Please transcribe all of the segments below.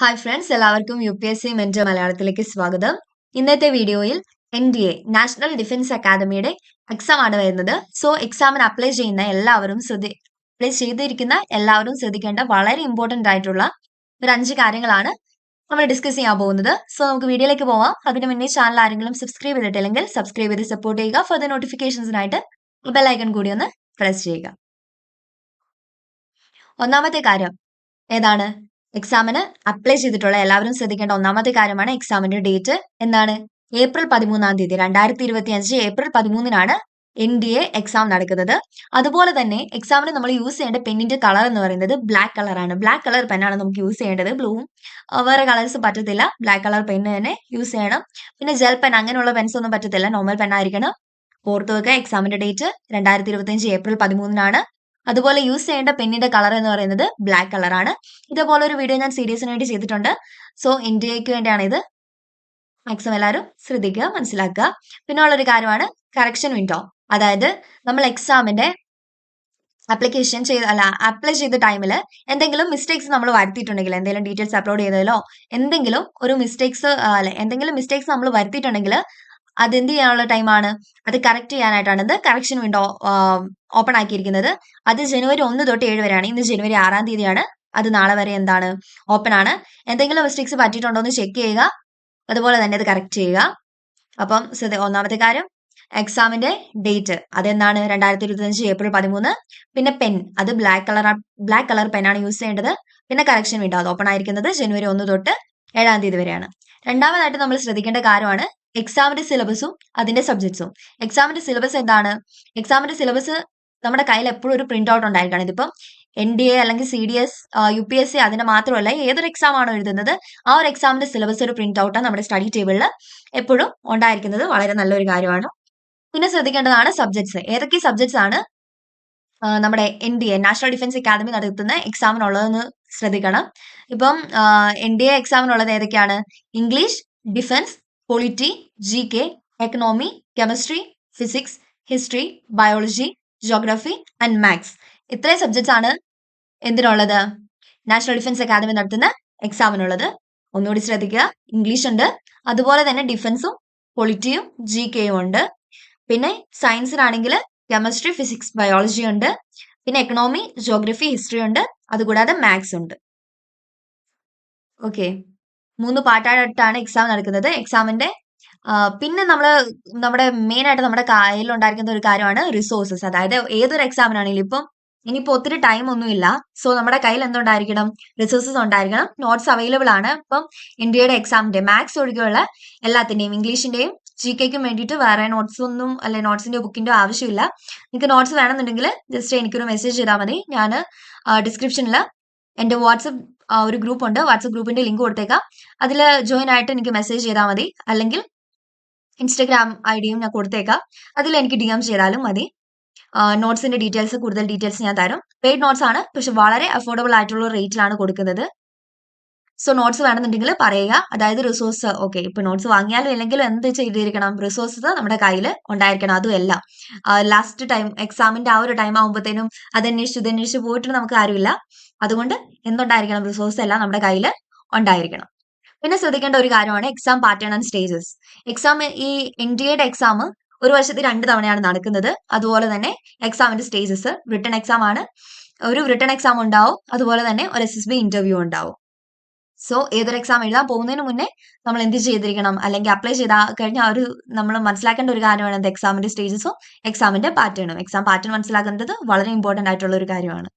Hi friends എല്ലാവർക്കും U P S C mentor മലയാളത്തിലേക്ക് സ്വാഗതം. ഇന്നത്തെ വീഡിയോയിൽ N D A national defence അക്കാദമിയുടെ എക്സാം ആണ് വരുന്നത്. സോ എക്സാമിന് അപ്ലൈ ചെയ്യുന്ന എല്ലാവരും ശ്രദ്ധി അപ്ലൈ ചെയ്തിരിക്കുന്ന എല്ലാവരും ശ്രദ്ധിക്കേണ്ട വളരെ ഇമ്പോർട്ടന്റ് ആയിട്ടുള്ള ഒരു അഞ്ച് കാര്യങ്ങളാണ് നമ്മൾ ഡിസ്കസ് ചെയ്യാൻ പോകുന്നത്. സോ നമുക്ക് വീഡിയോയിലേക്ക് പോവാം. അതിന് മുന്നേ ചാനൽ ആരെങ്കിലും സബ്സ്ക്രൈബ് ചെയ്തിട്ടില്ലെങ്കിൽ സബ്സ്ക്രൈബ് ചെയ്ത് സപ്പോർട്ട് ചെയ്യുക. ഫർദർ നോട്ടിഫിക്കേഷൻസിനായിട്ട് ബെല്ലൈക്കൺ കൂടി ഒന്ന് പ്രസ് ചെയ്യുക. ഒന്നാമത്തെ കാര്യം ഏതാണ്? എക്സാമിന് അപ്ലൈ ചെയ്തിട്ടുള്ള എല്ലാവരും ശ്രദ്ധിക്കേണ്ട ഒന്നാമത്തെ കാര്യമാണ് എക്സാമിന്റെ ഡേറ്റ് എന്താണ് ഏപ്രിൽ പതിമൂന്നാം തീയതി രണ്ടായിരത്തി ഇരുപത്തി അഞ്ച് ഏപ്രിൽ പതിമൂന്നിനാണ് എൻ ഡി എ എക്സാം നടക്കുന്നത്. അതുപോലെ തന്നെ എക്സാമിന് നമ്മൾ യൂസ് ചെയ്യേണ്ട പെന്നിന്റെ കളർ എന്ന് പറയുന്നത് ബ്ലാക്ക് കളറാണ് ബ്ലാക്ക് കളർ പെന്നാണ് നമുക്ക് യൂസ് ചെയ്യേണ്ടത്. ബ്ലൂവും വേറെ കളേഴ്സ് പറ്റത്തില്ല. ബ്ലാക്ക് കളർ പെന്ന് തന്നെ യൂസ് ചെയ്യണം. പിന്നെ ജെൽ പെൻ അങ്ങനെയുള്ള പെൻസ് ഒന്നും പറ്റത്തില്ല. നോർമൽ പെന്നായിരിക്കണം ഓർത്തു വെക്കുക എക്സാമിന്റെ ഡേറ്റ് രണ്ടായിരത്തി ഇരുപത്തി അഞ്ച് ഏപ്രിൽ പതിമൂന്നിനാണ്. അതുപോലെ യൂസ് ചെയ്യേണ്ട പെന്നിന്റെ കളർ എന്ന് പറയുന്നത് ബ്ലാക്ക് കളറാണ് ഇതേപോലെ ഒരു വീഡിയോ ഞാൻ സീരീസിന് വേണ്ടി ചെയ്തിട്ടുണ്ട്. സോ ഇന്ത്യയ്ക്ക് വേണ്ടിയാണ് ഇത്. മാക്സിമം എല്ലാവരും ശ്രദ്ധിക്കുക മനസ്സിലാക്കുക. പിന്നെ ഉള്ളൊരു കാര്യമാണ് കറക്ഷൻ വിൻഡോ അതായത് നമ്മൾ എക്സാമിന്റെ അപ്ലിക്കേഷൻ ചെയ്ത അല്ല അപ്ലൈ ചെയ്ത ടൈമിൽ എന്തെങ്കിലും മിസ്റ്റേക്സ് നമ്മൾ വരുത്തിയിട്ടുണ്ടെങ്കിൽ എന്തെങ്കിലും ഡീറ്റെയിൽസ് അപ്ലോഡ് ചെയ്തതിലോ എന്തെങ്കിലും ഒരു മിസ്റ്റേക്സ് അല്ലെ എന്തെങ്കിലും മിസ്റ്റേക്സ് നമ്മൾ വരുത്തിയിട്ടുണ്ടെങ്കിൽ അത് എന്ത് ചെയ്യാനുള്ള ടൈമാണ്? അത് കറക്റ്റ് ചെയ്യാനായിട്ടാണ്. ഇത് കറക്ഷൻ വിൻഡോ ഓപ്പൺ ആക്കിയിരിക്കുന്നത്. അത് ജനുവരി ഒന്ന് തൊട്ട് ഏഴ് വരെയാണ്. ഇന്ന് ജനുവരി ആറാം തീയതിയാണ്. അത് നാളെ വരെ എന്താണ്? ഓപ്പൺ ആണ്. എന്തെങ്കിലും മിസ്റ്റേക്സ് പറ്റിയിട്ടുണ്ടോ എന്ന് ചെക്ക് ചെയ്യുക. അതുപോലെ തന്നെ അത് കറക്റ്റ് ചെയ്യുക. അപ്പം ഒന്നാമത്തെ കാര്യം എക്സാമിന്റെ ഡേറ്റ് അതെന്താണ്? രണ്ടായിരത്തി ഇരുപത്തഞ്ച് ഏപ്രിൽ പതിമൂന്ന്. പിന്നെ പെൻ അത് ബ്ലാക്ക് കളർ ബ്ലാക്ക് കളർ പെന്നാണ് യൂസ് ചെയ്യേണ്ടത്. പിന്നെ കറക്ഷൻ വിൻഡോ അത് ഓപ്പൺ ആയിരിക്കുന്നത് ജനുവരി ഒന്ന് തൊട്ട് ഏഴാം തീയതി വരെയാണ്. രണ്ടാമതായിട്ട് നമ്മൾ ശ്രദ്ധിക്കേണ്ട കാര്യമാണ് എക്സാമിന്റെ സിലബസും അതിന്റെ സബ്ജക്ട്സും എക്സാമിന്റെ സിലബസ് എന്താണ്? എക്സാമിന്റെ സിലബസ് നമ്മുടെ കയ്യിൽ എപ്പോഴും ഒരു പ്രിന്റ് ഔട്ട് ഉണ്ടായിരിക്കണം. ഇതിപ്പം എൻ ഡി എ അല്ലെങ്കിൽ C D S U P S C അതിന് മാത്രമല്ല ഏതൊരു എക്സാം ആണോ എഴുതുന്നത് ആ ഒരു എക്സാമിന്റെ സിലബസ് ഒരു പ്രിന്റ് ഔട്ടാണ് നമ്മുടെ സ്റ്റഡി ടേബിളിൽ എപ്പോഴും ഉണ്ടായിരിക്കുന്നത് വളരെ നല്ലൊരു കാര്യമാണ്. പിന്നെ ശ്രദ്ധിക്കേണ്ടതാണ് സബ്ജക്ട്സ് ഏതൊക്കെ സബ്ജക്ട്സ് ആണ് നമ്മുടെ N D A national defence academy നടത്തുന്ന എക്സാമിനുള്ളതെന്ന് ശ്രദ്ധിക്കണം. ഇപ്പം എൻ ഡി എ എക്സാമിനുള്ളത് ഏതൊക്കെയാണ്? English defence polity G K economy chemistry physics history biology geography and maths ഇത്രയും സബ്ജക്ട്സ് ആണ് എന്തിനുള്ളത്? നാഷണൽ ഡിഫൻസ് അക്കാദമി നടത്തുന്ന എക്സാമിനുള്ളത് ഒന്നുകൂടി ശ്രദ്ധിക്കുക. ഇംഗ്ലീഷ് ഉണ്ട്. അതുപോലെ തന്നെ ഡിഫൻസും പൊളിറ്റിയും ജി കെയും ഉണ്ട്. പിന്നെ സയൻസിനാണെങ്കിൽ കെമിസ്ട്രി ഫിസിക്സ് ബയോളജി ഉണ്ട്. പിന്നെ എക്കണോമി ജോഗ്രഫി ഹിസ്റ്ററി ഉണ്ട്. അതുകൂടാതെ മാത്സ് ഉണ്ട്. ഓക്കെ മൂന്ന് പാട്ടായിട്ടാണ് എക്സാം നടക്കുന്നത്. എക്സാമിന്റെ പിന്നെ നമ്മൾ നമ്മുടെ മെയിൻ ആയിട്ട് നമ്മുടെ കയ്യിൽ ഉണ്ടായിരിക്കുന്ന ഒരു കാര്യമാണ് റിസോഴ്സസ് അതായത് ഏതൊരു എക്സാമിനാണെങ്കിലും ഇപ്പം ഇനിയിപ്പോൾ ഒത്തിരി ടൈം ഒന്നുമില്ല സോ നമ്മുടെ കയ്യിൽ എന്തുണ്ടായിരിക്കണം? റിസോഴ്സസ് ഉണ്ടായിരിക്കണം. നോട്ട്സ് അവൈലബിൾ ആണ്. ഇപ്പം ഇന്ത്യയുടെ എക്സാമിന്റെ മാത്സ് ഒഴികെയുള്ള എല്ലാത്തിന്റെയും ഇംഗ്ലീഷിന്റെയും ജി കെക്കും വേണ്ടിയിട്ട് വേറെ നോട്ട്സ് ഒന്നും അല്ലെ നോട്ട്സിന്റെ ബുക്കിന്റെ ആവശ്യമില്ല. നിങ്ങൾക്ക് നോട്ട്സ് വേണമെന്നുണ്ടെങ്കിൽ ജസ്റ്റ് എനിക്കൊരു മെസ്സേജ് ചെയ്താൽ മതി. ഞാൻ ഡിസ്ക്രിപ്ഷനിൽ എന്റെ വാട്സപ്പ് ഒരു ഗ്രൂപ്പ് ഉണ്ട്. വാട്സപ്പ് ഗ്രൂപ്പിന്റെ ലിങ്ക് കൊടുത്തേക്കാം. അതിൽ ജോയിൻ ആയിട്ട് എനിക്ക് മെസ്സേജ് ചെയ്താൽ മതി. അല്ലെങ്കിൽ ഇൻസ്റ്റഗ്രാം ഐ ഡിയും ഞാൻ കൊടുത്തേക്കാം. അതിൽ എനിക്ക് ഡി എം ചെയ്താലും മതി. നോട്ട്സിന്റെ ഡീറ്റെയിൽസ് കൂടുതൽ ഡീറ്റെയിൽസ് ഞാൻ തരും. പെയ്ഡ് നോട്ട്സ് ആണ്. പക്ഷെ വളരെ അഫോർഡബിൾ ആയിട്ടുള്ള റേറ്റിലാണ് കൊടുക്കുന്നത്. സോ നോട്ട്സ് വേണമെന്നുണ്ടെങ്കിൽ പറയുക. അതായത് റിസോഴ്സ് ഓക്കെ ഇപ്പൊ നോട്ട്സ് വാങ്ങിയാലും ഇല്ലെങ്കിലും എന്ത് ചെയ്തിരിക്കണം? റിസോഴ്സസ് നമ്മുടെ കയ്യിൽ ഉണ്ടായിരിക്കണം. അതുമല്ല ലാസ്റ്റ് ടൈം എക്സാമിന്റെ ആ ഒരു ടൈം ആകുമ്പോഴത്തേനും അതന്വേഷിച്ച് ഇതന്വേഷിച്ച് പോയിട്ട് നമുക്ക് ആരുമില്ല അതുകൊണ്ട് എന്തുണ്ടായിരിക്കണം? റിസോഴ്സ് എല്ലാം നമ്മുടെ കയ്യിൽ ഉണ്ടായിരിക്കണം. പിന്നെ ശ്രദ്ധിക്കേണ്ട ഒരു കാര്യമാണ് exam pattern and stages exam ഈ എൻ ഡി എയുടെ എക്സാം ഒരു വർഷത്തിൽ രണ്ട് തവണയാണ് നടക്കുന്നത്. അതുപോലെ തന്നെ എക്സാമിന്റെ സ്റ്റേജസ് റിട്ടേൺ എക്സാം ആണ്. ഒരു റിട്ടേൺ എക്സാം ഉണ്ടാവും. അതുപോലെ തന്നെ ഒരു എസ് എസ് ബി ഇന്റർവ്യൂ ഉണ്ടാവും. സോ ഏതൊരു എക്സാം എഴുതാൻ പോകുന്നതിന് മുന്നേ നമ്മൾ എന്ത് ചെയ്തിരിക്കണം? അല്ലെങ്കിൽ അപ്ലൈ ചെയ്താൽ കഴിഞ്ഞാൽ ഒരു നമ്മൾ മനസ്സിലാക്കേണ്ട ഒരു കാര്യമാണ് എന്ത്? എക്സാമിന്റെ സ്റ്റേജസും എക്സാമിന്റെ പാറ്റേണും എക്സാം പാറ്റേൺ മനസ്സിലാക്കുന്നത് വളരെ ഇമ്പോർട്ടന്റ് ആയിട്ടുള്ള ഒരു കാര്യമാണ്.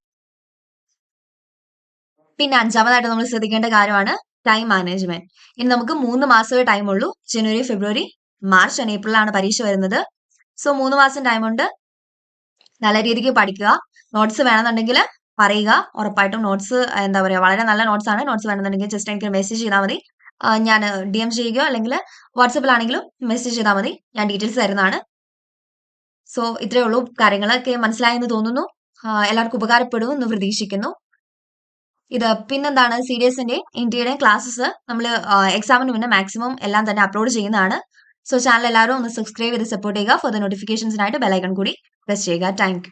പിന്നെ അഞ്ചാമതായിട്ട് നമ്മൾ ശ്രദ്ധിക്കേണ്ട കാര്യമാണ് ടൈം മാനേജ്മെന്റ് ഇനി നമുക്ക് മൂന്ന് മാസമേ ടൈം ഉള്ളൂ. ജനുവരി ഫെബ്രുവരി മാർച്ച് ആൻഡ് ഏപ്രിലാണ് പരീക്ഷ വരുന്നത്. സോ മൂന്ന് മാസം ടൈം ഉണ്ട്. നല്ല രീതിക്ക് പഠിക്കുക. നോട്ട്സ് വേണമെന്നുണ്ടെങ്കിൽ പറയുക. ഉറപ്പായിട്ടും നോട്ട്സ് എന്താ പറയുക വളരെ നല്ല നോട്ട്സ് ആണ്. നോട്ട്സ് വേണമെന്നുണ്ടെങ്കിൽ ജസ്റ്റ് എനിക്ക് മെസ്സേജ് ചെയ്താൽ മതി. ഞാൻ ഡി എം ചെയ്യുകയോ അല്ലെങ്കിൽ വാട്സപ്പിലാണെങ്കിലും മെസ്സേജ് ചെയ്താൽ മതി. ഞാൻ ഡീറ്റെയിൽസ് തരുന്നതാണ്. സോ ഇത്രയേ ഉള്ളൂ. കാര്യങ്ങളൊക്കെ മനസ്സിലായെന്ന് തോന്നുന്നു. എല്ലാവർക്കും ഉപകാരപ്പെടും എന്ന് പ്രതീക്ഷിക്കുന്നു. ഇത് പിന്നെന്താണ്? സി ഡി എസിന്റെ ഇന്ത്യയുടെ ക്ലാസ്സസ് നമ്മൾ എക്സാമിന് മുന്നേ മാക്സിമം എല്ലാം തന്നെ അപ്ലോഡ് ചെയ്യുന്നതാണ്. സോ ചാനൽ എല്ലാവരും ഒന്ന് സബ്സ്ക്രൈബ് ചെയ്ത് സപ്പോർട്ട് ചെയ്യുക. ഫോർ ദ നോട്ടിഫിക്കേഷൻസിനായിട്ട് ബെലൈക്കൺ കൂടി പ്രസ് ചെയ്യുക. താങ്ക്